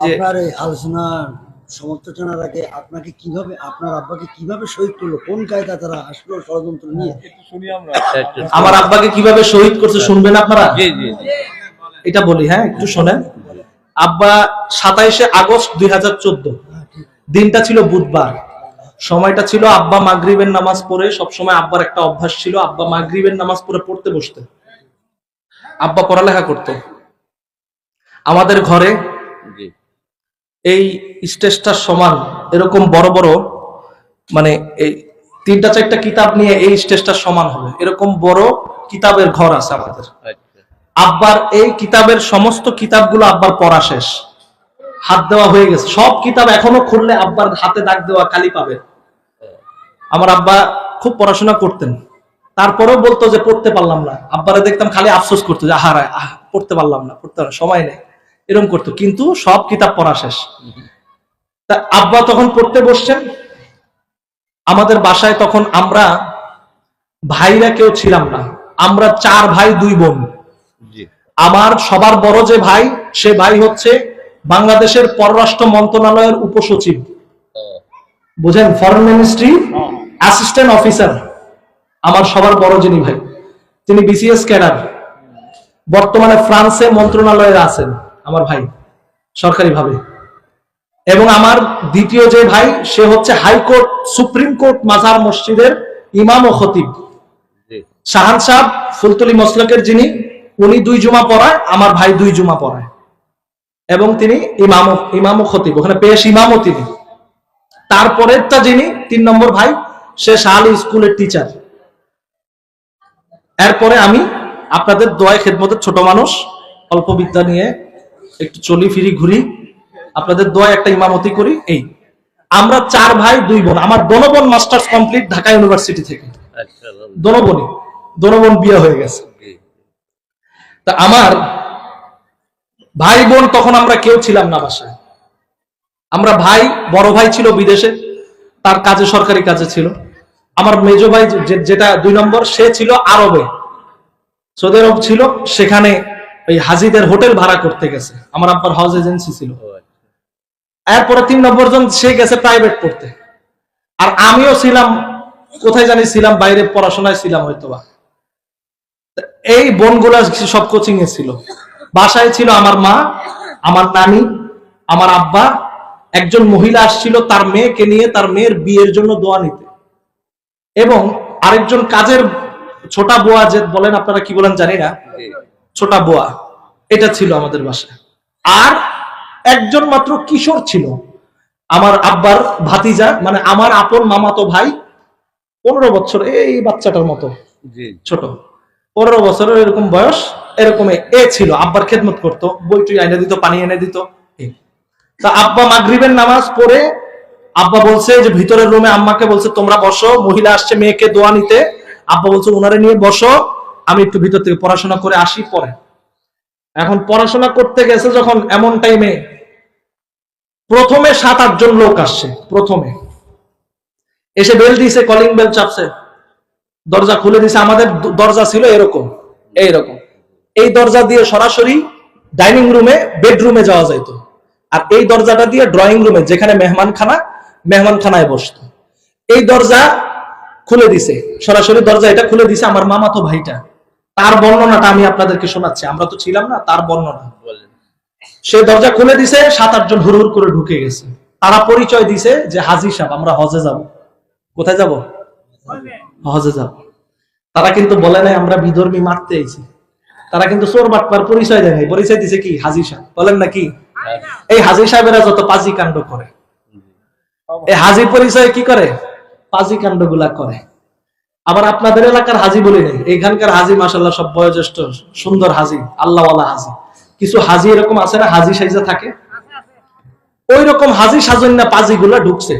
আপনার এই আলোচনার সমালোচনার আগে আপনাকে কীভাবে আপনার আব্বাকে কীভাবে শহীদ করল? কোন কায়দা তারা আসলো ষড়যন্ত্র নিয়ে? আমার। আব্বাকে কীভাবে শহীদ করছে শুনবেন আপনারা? জি জি জি। এটা বলি হ্যাঁ একটু শোনেন। আব্বা সাতাইশে আগস্ট দুই দিনটা ছিল বুধবার। সময়টা ছিল আব্বা মাগরিবের নামাজ পড়ে সবসময় আব্বার একটা অভ্যাস ছিল আব্বা মাগরিবের নামাজ পড়ে পড়তে বসতে। আব্বা পড়ালেখা করতো। আমাদের ঘরে জি। এই স্টেজটার সমান এরকম বড় বড় মানে এই তিনটা চারটা কিতাব নিয়ে এই স্টেজটার সমান হবে। এরকম বড় কিতাবের ঘর আছে আমাদের। আচ্ছা। আব্বার এই কিতাবের সমস্ত কিতাবগুলো আব্বার পড়া শেষ। হাত দেওয়া হয়ে গেছে। সব কিতাব এখনও খুললে আব্বার হাতে দাগ দেওয়া খালি পাবে। আমার আব্বা খুব পড়াশোনা করতেন। তারপরেও বলতো যে পড়তে পারলাম না। আব্বারে দেখতাম খালি আফসোস করতো যে আহার আহ পড়তে পারলাম না পড়তে পারলাম, সময় নেই। এরকম করতো কিন্তু সব কিতাব পড়া শেষ। তা আব্বা তখন পড়তে বসছেন আমাদের বাসায় তখন আমরা ভাইরা কেউ ছিলাম না। আমরা চার ভাই দুই বোন। আমার সবার বড় যে ভাই সে ভাই হচ্ছে বাংলাদেশের পররাষ্ট্র মন্ত্রণালয়ের উপসচিব। বুঝেন ফরেন মিনিস্ট্রি অ্যাসিস্ট্যান্ট অফিসার আমার সবার বড় যিনি ভাই তিনি বিসিএস ক্যাডার বর্তমানে ফ্রান্সে মন্ত্রণালয়ে আছেন। আমার ভাই সরকারি ভাবে এবং আমার দ্বিতীয় যে ভাই সে হচ্ছে হাইকোর্ট সুপ্রিম কোর্ট মাজার মসজিদের ইমাম ও খতিব। শাহান সাহেব ফুলতলি মসলকের যিনি উনি দুই জুমা পড়ায় আমার ভাই দুই জুমা পড়ায়। এবং তিনি ইমাম ইমাম ও খতিব ওখানে পেশ ইমামও তিনি। তারপরেরটা যিনি তিন নম্বর ভাই সে শাহালি স্কুলের টিচার এরপরে আমি আপনাদের দোয়ায় খেদমতের ছোট মানুষ অল্প বিদ্যা নিয়ে একটু চলি ফিরি ঘুরি। আপনাদের দোয়ায় একটা ইমামতি করি। এই আমরা চার ভাই দুই বোন। আমার দোনো বোন মাস্টার্স কমপ্লিট ঢাকা ইউনিভার্সিটি থেকে। আচ্ছা। দোনো বোনই। দোনো বোন বিয়ে হয়ে গেছে। তা আমার ভাই বোন তখন আমরা কেউ ছিলাম না বাসায়। আমরা ভাই বড় ভাই ছিল বিদেশে। তার কাজে সরকারি কাজে ছিল। আমার মেজ ভাই যেটা দুই নম্বর সে ছিল আরবে। সৌদি আরব ছিল সেখানে ওই হাজিদের হোটেল ভাড়া করতে গেছে। আমার আব্বার হাউস এজেন্সি ছিল। আচ্ছা। এরপরে তিন নম্বর জন সে গেছে প্রাইভেট পড়তে। আর আমিও ছিলাম কোথায় জানি ছিলাম বাইরে পড়াশোনায় ছিলাম হয়তোবা। তা এই বোনগুলা সব কোচিং এ ছিল। বাসায় ছিল আমার মা আমার নানি আমার আব্বা। একজন মহিলা আসছিল তার মেয়েকে নিয়ে তার মেয়ের বিয়ের জন্য দোয়া নিতে। এবং আরেকজন কাজের ছোটা বোয়া যে বলেন আপনারা কি বলেন জানি না। ছোটা বোয়া এটা ছিল আমাদের বাসায়। আর একজন মাত্র কিশোর ছিল আমার আব্বার ভাতিজা মানে আমার আপন মামাতো ভাই পনেরো বছর এই বাচ্চাটার মতো ছোট। পনেরো বছরের এরকম বয়স এরকম এ ছিল আব্বার খেদমত করতো বই টুই এনে দিত পানি এনে দিত। তা আব্বা মাগরিবের নামাজ পড়ে আব্বা বলছে যে ভিতরের রুমে আম্মাকে বলছে তোমরা বসো মহিলা আসছে মেয়েকে দোয়া নিতে। আব্বা বলছে ওনারে নিয়ে বসো। আমি একটু ভিতর থেকে পড়াশোনা করে আসি পরে। এখন পড়াশোনা করতে গেছে যখন এমন টাইমে প্রথমে সাত আটজন লোক আসছে, প্রথমে। এসে বেল দিয়েছে কলিং বেল চাপছে। দরজা খুলে দিছে আমাদের দরজা ছিল এরকম, এইরকম। এই দরজা দিয়ে সরাসরি ডাইনিং রুমে বেডরুমে যাওয়া যাইতো। আর এই দরজাটা দিয়ে ড্রয়িং রুমে যেখানে মেহমানখানা, মেহমানখানায় বসতো। এই দরজা খুলে দিছে, সরাসরি দরজা এটা খুলে দিছে, আমার মামাতো ভাইটা। তার বর্ণনাটা আমি আপনাদেরকে শোনাচ্ছি। আমরা তো ছিলাম না তার বর্ণনা। সে দরজা খুলে দিছে সাত আটজন হুড় হুড় করে ঢুকে গেছে। তারা পরিচয় দিছে যে হাজি সাহেব আমরা হজে যাব। কোথায় যাব? হজে যাব। তারা কিন্তু বলে নাই আমরা বিধর্মী মারতে আইছি তারা কিন্তু চোর বাটপার পরিচয় দেয় নাই। পরিচয় দিছে কি? হাজি সাহেব। বলেন না কি? এই হাজি সাহেবেরা যত পাজি কাণ্ড করে এই হাজি পরিচয় কি করে? পাজি কাণ্ডগুলা করে। আবার আপনাদের এলাকার হাজি বলি নেই এখানকার হাজি মাসাল্লাহ সব বয়োজ্যেষ্ঠ সুন্দর হাজি আল্লাহওয়ালা হাজি। কিছু হাজি এরকম আছে না হাজি সাইজা থাকে? ওই রকম হাজি সাজন্যা পাজি গুলা ঢুকছে।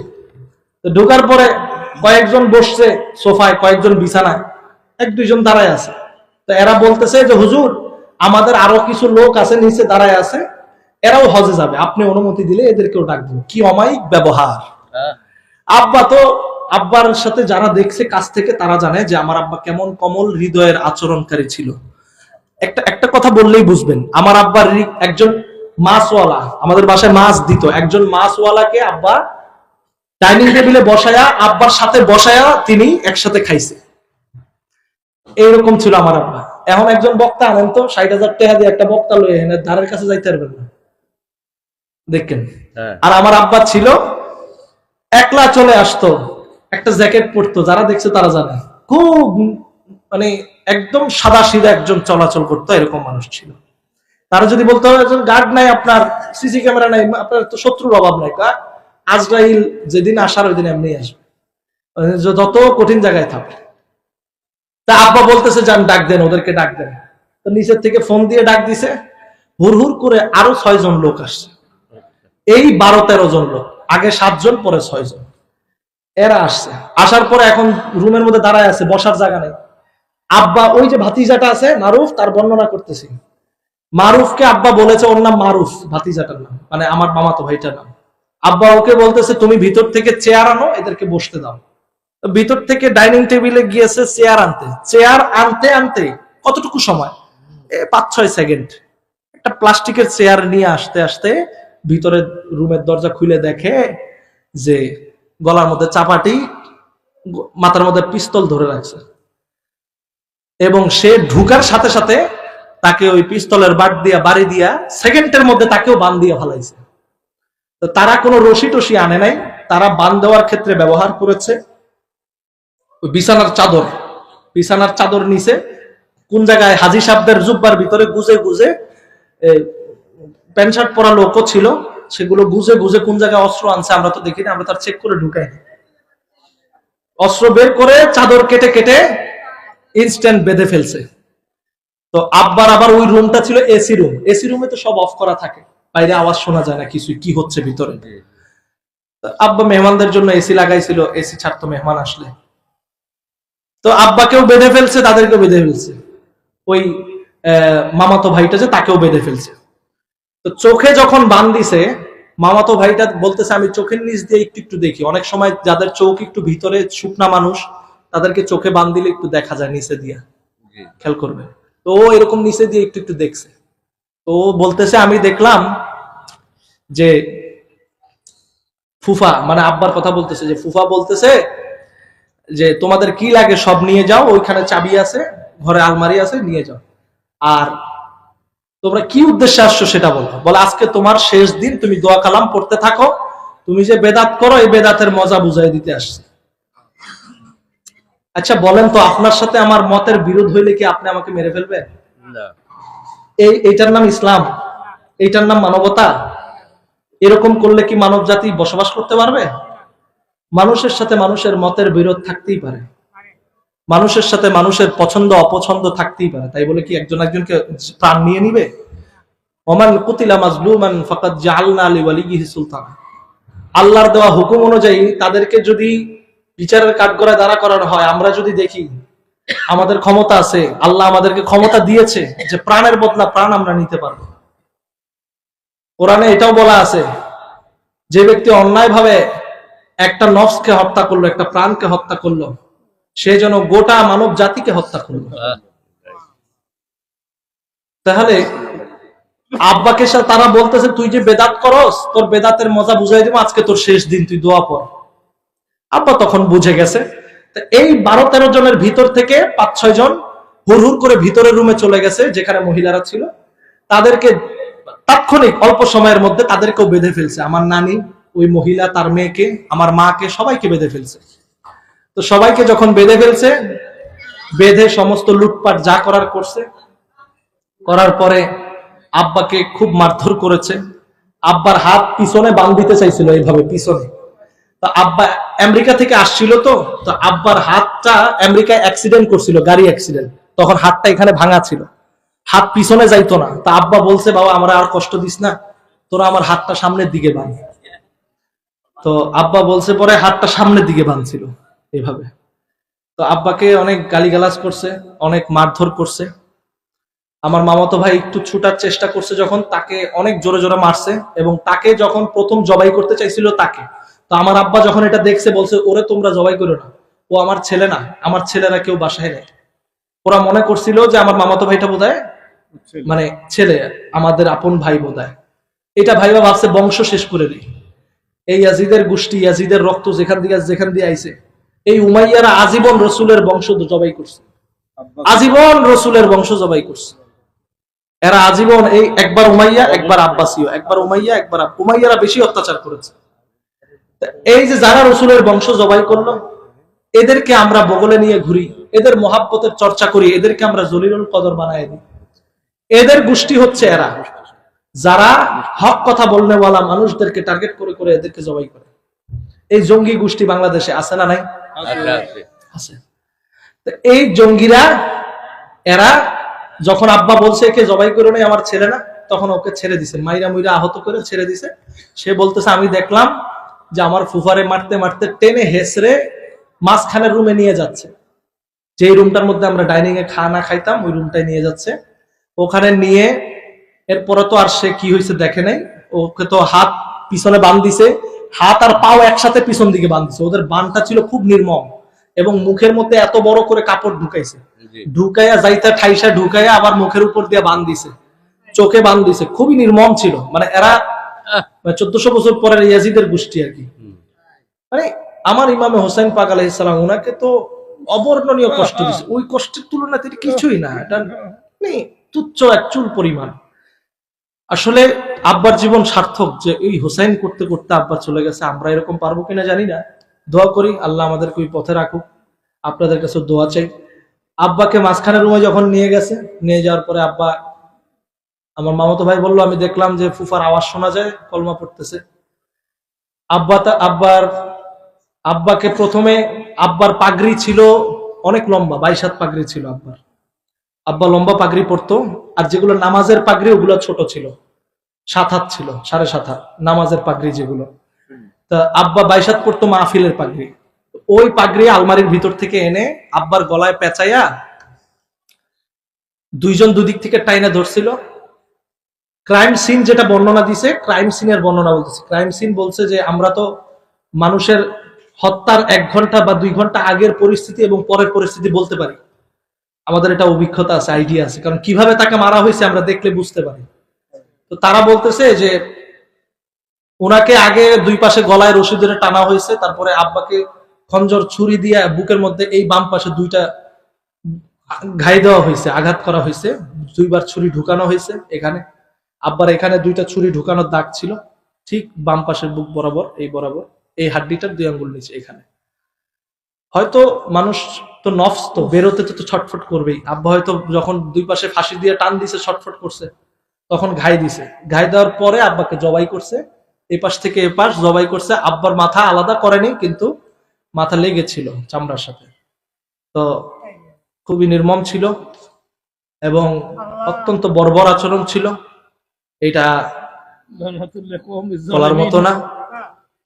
ঢোকার পরে কয়েকজন বসছে সোফায় কয়েকজন বিছানায় এক দুইজন দাঁড়ায় আছে। তো এরা বলতেছে যে হুজুর আমাদের আরও কিছু লোক আছে নিচে দাঁড়ায় আছে এরাও হজে যাবে। আপনি অনুমতি দিলে এদেরকেও ডাকবো কি অমায়িক ব্যবহার। হ্যাঁ। আব্বা তো আব্বার সাথে যারা দেখছে কাছ থেকে তারা জানে যে আমার আব্বা কেমন কমল হৃদয়ের আচরণকারী ছিল। একটা একটা কথা বললেই বুঝবেন আমার আব্বার একজন মাছওয়ালা আমাদের বাসায় মাছ দিত একজন মাছওয়ালাকে আব্বা ডাইনিং টেবিলে বসায়া আব্বার সাথে বসায়া তিনি একসাথে খাইছে। এইরকম ছিল আমার আব্বা। এখন একজন বক্তা আনেন তো ষাট হাজার টাকা দিয়ে একটা বক্তা লয়ে এনে ধারের কাছে যাইতে পারবেন না। দেখেন। হ্যাঁ। আর আমার আব্বা ছিল একলা চলে আসতো একটা জ্যাকেট পরতো, যারা দেখছে তারা জানে। খুব মানে একদম সাদা সিধা একজন চলাচল করতো, এরকম মানুষ ছিল। তারা যদি বলতো, একজন গার্ড নাই আপনার সিসি ক্যামেরা নাই, আপনার তো শত্রুর অভাব নাই। আজরাইল যেদিন আসার ওই দিন এমনি আসবে। মানে যত কঠিন জায়গায় থাকে তা আব্বা বলতেছে, যান, ডাক দেন, ওদেরকে ডাক দেন। তো নিচের থেকে ফোন দিয়ে ডাক দিছে। হুর হুর করে আরও ছয় জন লোক আসছে। এই বারো তেরো জন লোক, আগে সাতজন, পরে ছয় জন এরা আসছে। আসার পরে এখন রুমের মধ্যে দাঁড়ায় আছে, বসার জায়গা নেই। আব্বা, ওই যে ভাতিজাটা আছে, মারুফ, তার বর্ণনা করতেছি। মারুফকে আব্বা বলেছে, ওর নাম মারুফ, ভাতিজাটার নাম। মানে আমার মামাতো ভাইটার নাম। আব্বা ওকে বলতেছে, তুমি ভিতর থেকে চেয়ার আনো, এদেরকে বসতে দাও। ভিতর থেকে ডাইনিং টেবিলে গিয়েছে চেয়ার আনতে। চেয়ার আনতে আনতে কতটুকু সময়? পাঁচ ছয় সেকেন্ড। একটা প্লাস্টিকের চেয়ার নিয়ে আসতে আসতে ভিতরে রুমের দরজা খুলে দেখে যে গলার মধ্যে চাপাটি মাথার মধ্যে পিস্তল ধরে রাখছে। এবং সে ঢুকার সাথে সাথে তাকে ওই পিস্তলের বাট দিয়া, বাড়ি দিয়া, সেকেন্ডের মধ্যে তাকেও বান দিয়ে ফেলাইছে। তো তারা কোনো রশি টসি আনে নাই, তারা বান দেওয়ার ক্ষেত্রে ব্যবহার করেছে। ওই বিছানার চাদর বিছানার চাদর নিচে, কোন জায়গায় হাজি সাহেবদের জুব্বার ভিতরে গুজে গুজে প্যান্ট শার্ট পরা লোকও ছিল। সেগুলো বুঝে বুঝে কোন জায়গায় অস্ত্র আনছে আমরা তো দেখিনি আমরা তার চেক করে ঢুকাইনি। অস্ত্র বের করে চাদর কেটে কেটে ইনস্ট্যান্ট বেঁধে ফেলছে। তো আব্বার আবার ওই রুমটা ছিল এসি রুম এসি রুমে তো সব অফ করা থাকে। বাইরে আওয়াজ শোনা যায় না কিছু কি হচ্ছে ভিতরে? আব্বা মেহমানদের জন্য এসি লাগাইছিল এসি ছাড়তো মেহমান আসলে। তো আব্বাকেও বেঁধে ফেলছে তাদেরকেও বেঁধে ফেলছে। ওই আহ, মামাতো ভাইটা যে তাকেও বেঁধে ফেলছে। তো চোখে যখন বান দিছে মামাতো ভাইটা বলতেছে আমি চোখের নিচ দিয়ে একটু একটু দেখি। অনেক সময় যাদের চোখ একটু ভিতরে শুকনা মানুষ তাদেরকে চোখে বান দিলে একটু দেখা যায় নিচে দিয়া। খেয়াল করবে। তো ও এরকম নিচে দিয়ে একটু একটু দেখছে। তো ও বলতেছে আমি দেখলাম যে ফুফা মানে আব্বার কথা বলতেছে যে ফুফা বলতেছে যে তোমাদের কি লাগে সব নিয়ে যাও ওইখানে চাবি আছে ঘরে আলমারি আছে নিয়ে যাও। আর তোমরা কি উদ্দেশ্যে আসছো সেটা বলো। বলে আজকে তোমার শেষ দিন তুমি দোয়া কালাম পড়তে থাকো। তুমি যে বেদাত করো এই বেদাতের মজা বুঝাই দিতে আসছে। আচ্ছা বলেন তো আপনার সাথে আমার মতের বিরোধ হইলে কি আপনি আমাকে মেরে ফেলবেন? এই এইটার নাম ইসলাম। এইটার নাম মানবতা। এরকম করলে কি মানব জাতি বসবাস করতে পারবে? মানুষের সাথে মানুষের মতের বিরোধ থাকতেই পারে। মানুষের সাথে মানুষের পছন্দ, অপছন্দ থাকতেই পারে। তাই বলে কি একজন একজনকে প্রাণ নিয়ে নিবে? ওমান কুতিলা মাজলুমান ফকাত ফাকাদ জাআলনা লিওয়ালিহি সুলতানা। আল্লাহর দেওয়া হুকুম অনুযায়ী তাদেরকে যদি বিচারের কাঠগড়ায় দাঁড়া করানো হয়, আমরা যদি দেখি আমাদের ক্ষমতা আছে, আল্লাহ আমাদেরকে ক্ষমতা দিয়েছে যে প্রাণের বদলা প্রাণ আমরা নিতে পারব। কোরআনে এটাও বলা আছে, যে ব্যক্তি অন্যায়ভাবে একটা নফসকে হত্যা করল, একটা প্রাণকে হত্যা করল সে যেন গোটা মানব জাতিকে হত্যা করল। তাহলে আব্বাকে তারা বলতেছে, তুই যে বেদাত করস, তোর বেদাতের মজা বুঝাই দিব, আজকে তোর শেষ দিন, তুই দোয়া পর আব্বা তখন বুঝে গেছে। এই বারো তেরো জনের ভিতর থেকে পাঁচ ছয় জন হুর হুর করে ভিতরের রুমে চলে গেছে, যেখানে মহিলারা ছিল। তাদেরকে তাৎক্ষণিক অল্প সময়ের মধ্যে তাদেরকেও বেঁধে ফেলছে। আমার নানি, ওই মহিলা, তার মেয়েকে, আমার মাকে সবাইকে বেঁধে ফেলছে। তো সবাইকে যখন বেঁধে ফেলছে, বেঁধে সমস্ত লুটপাট যা করার করছে, করার পরে আব্বাকে খুব মারধর করেছে। আব্বার হাত পিছনে বান দিতে চাইছিল এইভাবে, পিছনে। তো আব্বা আমেরিকা থেকে আসছিল তো তো আব্বার হাতটা আমেরিকায় অ্যাক্সিডেন্ট করছিল, গাড়ি অ্যাক্সিডেন্ট তখন হাতটা এখানে ভাঙা ছিল। হাত পিছনে যাইতো না। তা আব্বা বলছে, বাবা, আমরা আর কষ্ট দিস না। তোরা আমার হাতটা সামনের দিকে বাঁধ তো আব্বা বলছে, পরে হাতটা সামনের দিকে বাঁধছিল এভাবে তো আব্বাকে অনেক গালিগালাজ করছে অনেক মারধর করছে। আমার মামাতো ভাই একটু ছুটার চেষ্টা করছে যখন তাকে অনেক জোরে জোরে মারছে এবং তাকে যখন প্রথম জবাই করতে চাইছিল তাকে। তো আমার আব্বা যখন এটা দেখছে বলছে ওরে তোমরা জবাই করো না। ও আমার ছেলে না আমার ছেলেরা কেউ বাসায় নেই। ওরা মনে করছিল যে আমার মামাতো ভাইটা বোধহয় মানে ছেলে আমাদের আপন ভাই বোধহয়। এটা ভাইবা ভাবছে বংশ শেষ করে দিই এই ইয়াজিদের গোষ্ঠী ইয়াজিদের রক্ত যেখান দিয়ে যেখান দিয়ে আইছে। এই উমাইয়ারা আজীবন রসুলের বংশ জবাই করছে। আজীবন রসুলের বংশ জবাই করছে। এরা আজীবন এই একবার উমাইয়া, একবার আব্বাসীয়, একবার উমাইয়া, একবার উমাইয়ারা বেশি অত্যাচার করেছে। এই যে যারা রসুলের বংশ জবাই করল, এদেরকে আমরা বগলে নিয়ে ঘুরি, এদের মহাব্বতের চর্চা করি, এদেরকে আমরা জলিলুল কদর বানায় দিই। এদের গোষ্ঠী হচ্ছে এরা। যারা হক কথা বলনেওয়ালা মানুষদেরকে টার্গেট করে করে এদেরকে জবাই করে। এই জঙ্গি গোষ্ঠী বাংলাদেশে আছে না নাই? আছে। আছে এই জঙ্গিরা এরা যখন আব্বা বলছে একে জবাই করে নেই আমার ছেলে না তখন ওকে ছেড়ে দিছে। মাইরা মুইরা আহত করে ছেড়ে দিছে। সে বলতেছে আমি দেখলাম যে আমার ফুফারে মারতে মারতে টেনে হেসরে মাঝখানের রুমে নিয়ে যাচ্ছে। যেই রুমটার মধ্যে আমরা ডাইনিং এ খানা খাইতাম ওই রুমটায় নিয়ে যাচ্ছে। ওখানে নিয়ে এরপরে তো আর সে কি হয়েছে দেখে নাই। ওকে তো হাত পিছনে বান দিছে। হাত আর পাও একসাথে পিছন দিকে বান দিছে ওদের বানটা ছিল খুব নির্মম এবং মুখের মধ্যে এত বড় করে কাপড় ঢুকাইছে। ঢুকাইয়া যাইতা ঠাইসা ঢুকাইয়া আবার মুখের উপর দিয়ে বান দিছে চোখে বান দিছে খুবই নির্মম ছিল। মানে এরা চোদ্দশো বছর পরের ইয়াজিদের গোষ্ঠী আর কি। মানে আমার ইমামে হোসেন পাক আলাইসালাম ওনাকে তো অবর্ণনীয় কষ্ট দিছে। ওই কষ্টের তুলনাতে এটা কিছুই না। এটা মানে তুচ্ছ এক চুল পরিমাণ। আসলে আব্বার জীবন সার্থক যে এই হোসেন করতে করতে আব্বা চলে গেছে, আমরা এরকম পারব কিনা জানি না। দোয়া করি, আল্লাহ আমাদেরকে ওই পথে রাখুক। আপনাদের কাছে দোয়া চাই। আব্বাকে মাঝখানের রুমে যখন নিয়ে গেছে, নিয়ে যাওয়ার পরে আব্বা, আমার মামাতো ভাই বলল, আমি দেখলাম যে ফুফার আওয়াজ শোনা যায়, কলমা পড়তেছে। আব্বা আব্বার, আব্বাকে প্রথমে, আব্বার পাগড়ি ছিল অনেক লম্বা বাইশ হাত পাগড়ি ছিল আব্বার। আব্বা লম্বা পাগড়ি পরতো, আর যেগুলো নামাজের পাগড়ি, ওগুলো ছোট ছিল। সাত হাত ছিল সাড়ে সাত হাত নামাজের পাগড়ি যেগুলো। তা আব্বা বাইশ হাত পরতো মাহফিলের পাগড়ি। ওই পাগড়ি আলমারির ভিতর থেকে এনে আব্বার গলায় পেঁচাইয়া দুইজন দুদিক থেকে টাইনা ধরছিল। ক্রাইম সিন যেটা বর্ণনা দিছে ক্রাইম সিনের বর্ণনা বলতেছে। ক্রাইম সিন বলছে যে আমরা তো মানুষের হত্যার এক ঘণ্টা বা দুই ঘণ্টা আগের পরিস্থিতি এবং পরের পরিস্থিতি বলতে পারি। আমাদের এটা অভিজ্ঞতা আছে আইডিয়া আছে। কারণ কীভাবে তাকে মারা হয়েছে আমরা দেখলে বুঝতে পারি। তো তারা বলতেছে যে ওনাকে আগে দুই পাশে গলায় রশি ধরে টানা হয়েছে, তারপরে আব্বাকে খঞ্জর ছুরি দিয়ে বুকের মধ্যে এই বাম পাশে দুইটা ঘাই দেওয়া হয়েছে, আঘাত করা হয়েছে, দুইবার ছুরি ঢুকানো হয়েছে এখানে। আব্বার এখানে দুইটা ছুরি ঢুকানোর দাগ ছিল, ঠিক বাম পাশের বুক বরাবর, এই বরাবর, এই হাড্ডিটার দুই আঙ্গুল নিচে এখানে। হয়তো মানুষ তো নফস তো, বেরোতে তো ছটফট করবেই। আব্বা হয়তো যখন দুই পাশে ফাঁসি দিয়ে টান দিছে, ছটফট করছে। তখন ঘাই দিছে। ঘাই দেওয়ার পরে আব্বাকে জবাই করছে। এই পাশ থেকে এ পাশ জবাই করছে। আব্বার মাথা আলাদা করেনি কিন্তু মাথা লেগেছিল চামড়ার সাথে। তো খুবই নির্মম ছিল এবং অত্যন্ত বর্বর আচরণ ছিল। এটা বলার মতো না।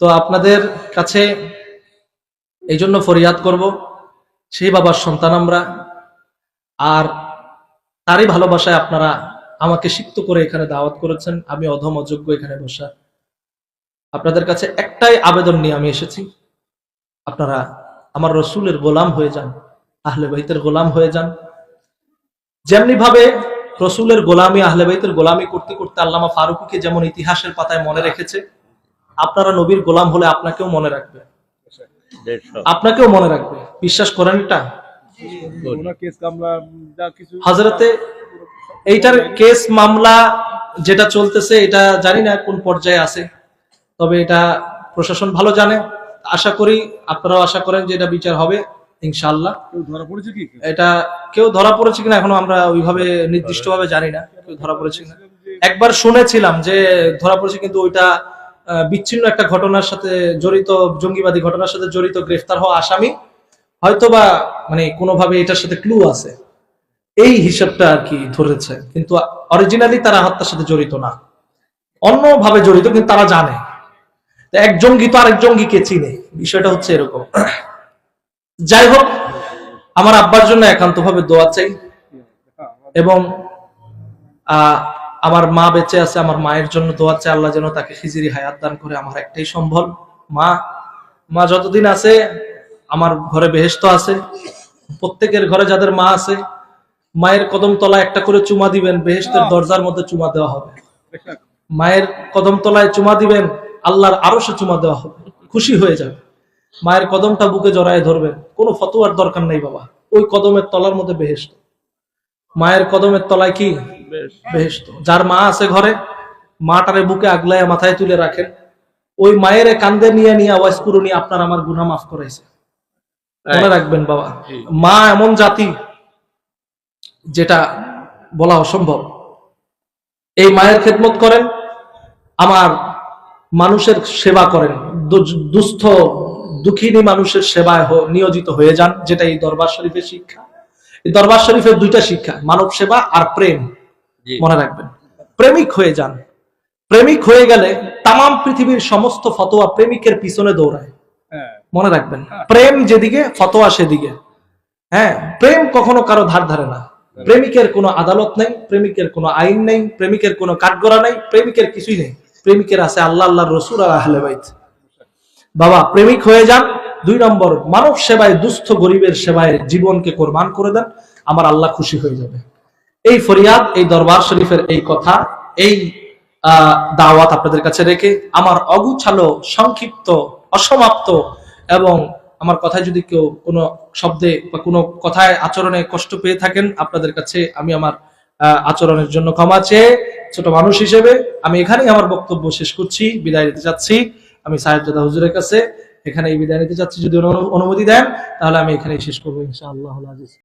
তো আপনাদের কাছে এই জন্য ফরিয়াদ করব। সেই বাবার সন্তান আমরা। আর তারই ভালোবাসায় আপনারা আমাকে সিক্ত করে এখানে দাওয়াত করেছেন আমি অধম অযোগ্য এখানে বসা। আপনাদের কাছে একটাই আবেদন নিয়ে আমি এসেছি। আপনারা আমার রসুলের গোলাম হয়ে যান আহলে বাইতের গোলাম হয়ে যান। যেমনি ভাবে রসুলের গোলামি আহলে বাইতের গোলামি করতে করতে আল্লামা ফারুকিকে যেমন ইতিহাসের পাতায় মনে রেখেছে আপনারা নবীর গোলাম হলে আপনাকেও মনে রাখবে। আপনাকেও মনে রাখবে। বিশ্বাস করেন এটা হাজরাতে এইটার কেস মামলা যেটা চলতেছে এটা জানি না কোন পর্যায়ে আছে তবে এটা প্রশাসন ভালো জানে। আশা করি আপনারাও আশা করেন যে এটা বিচার হবে ইনশাআল্লাহ। কেউ ধরা পড়েছে কি? এটা কেউ ধরা পড়েছে কিনা এখনও আমরা ওইভাবে নির্দিষ্ট ভাবে জানি না কেউ ধরা পড়েছে কিনা। একবার শুনেছিলাম যে ধরা পড়েছে কিন্তু ওইটা বিচ্ছিন্ন একটা ঘটনার সাথে জড়িত জঙ্গিবাদী ঘটনার সাথে জড়িত গ্রেফতার হওয়া আসামি। হয়তোবা মানে কোনোভাবে এটার সাথে ক্লু আছে। এই হিসাবটা আর কি ধরেছে। কিন্তু অরিজিনালি তারা হত্যার সাথে জড়িত না। অন্যভাবে জড়িত, কিন্তু তারা জানে। এক জঙ্গি তো আরেক জঙ্গিকে চিনে। বিষয়টা হচ্ছে এরকম। যাই হোক, আমার আব্বার জন্য একান্তভাবে দোয়া চাই। এবং আমার মা বেঁচে আছে, আমার মায়ের জন্য দোয়া চাই। আল্লাহ যেন তাকে খিজিরি হায়াত দান করে। আমার একটাই সম্বল, মা। মা যতদিন আছে, আমার ঘরে বেহেস্ত আছে। প্রত্যেকের ঘরে যাদের মা আছে মায়ের কদম তলা একটা করে চুমা দিবেন বেহেস্তের দরজার মধ্যে চুমা দেওয়া হবে। মায়ের কদম তলায় চুমা দিবেন আল্লাহর আরও সে চুমা দেওয়া হবে। খুশি হয়ে যাবে। মায়ের কদমটা বুকে জড়ায় ধরবেন। কোনো ফতোয়ার দরকার নেই বাবা। ওই কদমের তলার মধ্যে বেহেস্ত মায়ের কদমের তলায় কি? বেহেস্ত যার মা আছে ঘরে মাটারে বুকে আগলায় মাথায় তুলে রাখেন। ওই মায়ের কান্দে নিয়ে নিয়ে আওয়াজ পুরনি আপনার আমার গুনাহ মাফ করাইছে। মনে রাখবেন বাবা। মা এমন জাতি যেটা বলা অসম্ভব। এই মায়ের খেদমত করেন আমার মানুষের সেবা করেন। দুস্থ দুঃখিনী মানুষের সেবায় নিয়োজিত হয়ে যান যেটা এই দরবার শরীফের শিক্ষা। এই দরবার শরীফের দুইটা শিক্ষা মানব সেবা আর প্রেম। মনে রাখবেন। প্রেমিক হয়ে যান। প্রেমিক হয়ে গেলে তাম পৃথিবীর সমস্ত ফতোয়া প্রেমিকের পিছনে দৌড়ায়। হ্যাঁ। মনে রাখবেন। প্রেম যেদিকে ফতোয়া সেদিকে। হ্যাঁ প্রেম কখনো কারও ধার ধারে না। প্রেমিকের কোনো আদালত নেই, প্রেমিকের কোনো আইন নেই, প্রেমিকের কোনো কাঠগড়া নেই, প্রেমিকের কিছুই নেই। প্রেমিকের আছে আল্লাহ আল্লাহ রসুল আর আহলে বাবা, প্রেমিক হয়ে যান। দুই নম্বর, মানব সেবায় দুস্থ গরিবের সেবায় জীবনকে কোরবান করে দেন। আমার আল্লাহ খুশি হয়ে যাবে। এই ফরিয়াদ, এই দরবার শরীফের এই কথা, এই দাওয়াত আপনাদের কাছে রেখে আমার অগুছালো, সংক্ষিপ্ত, অসমাপ্ত এবং আমার কথায় যদি কেউ কোনো শব্দে বা কোনো কথায়, আচরণে কষ্ট পেয়ে থাকেন, আপনাদের কাছে আমি আমার আচরণের জন্য ক্ষমা চেয়ে ছোট মানুষ হিসেবে আমি এখানেই আমার বক্তব্য শেষ করছি, বিদায় নিতে চাচ্ছি। আমি সাহেবজাদা হুজুরের কাছে এখানে বিদায় নিতে চাচ্ছি। যদি অনুমতি দেন, তাহলে আমি এখানেই শেষ করব ইনশাআল্লাহ। আজিজ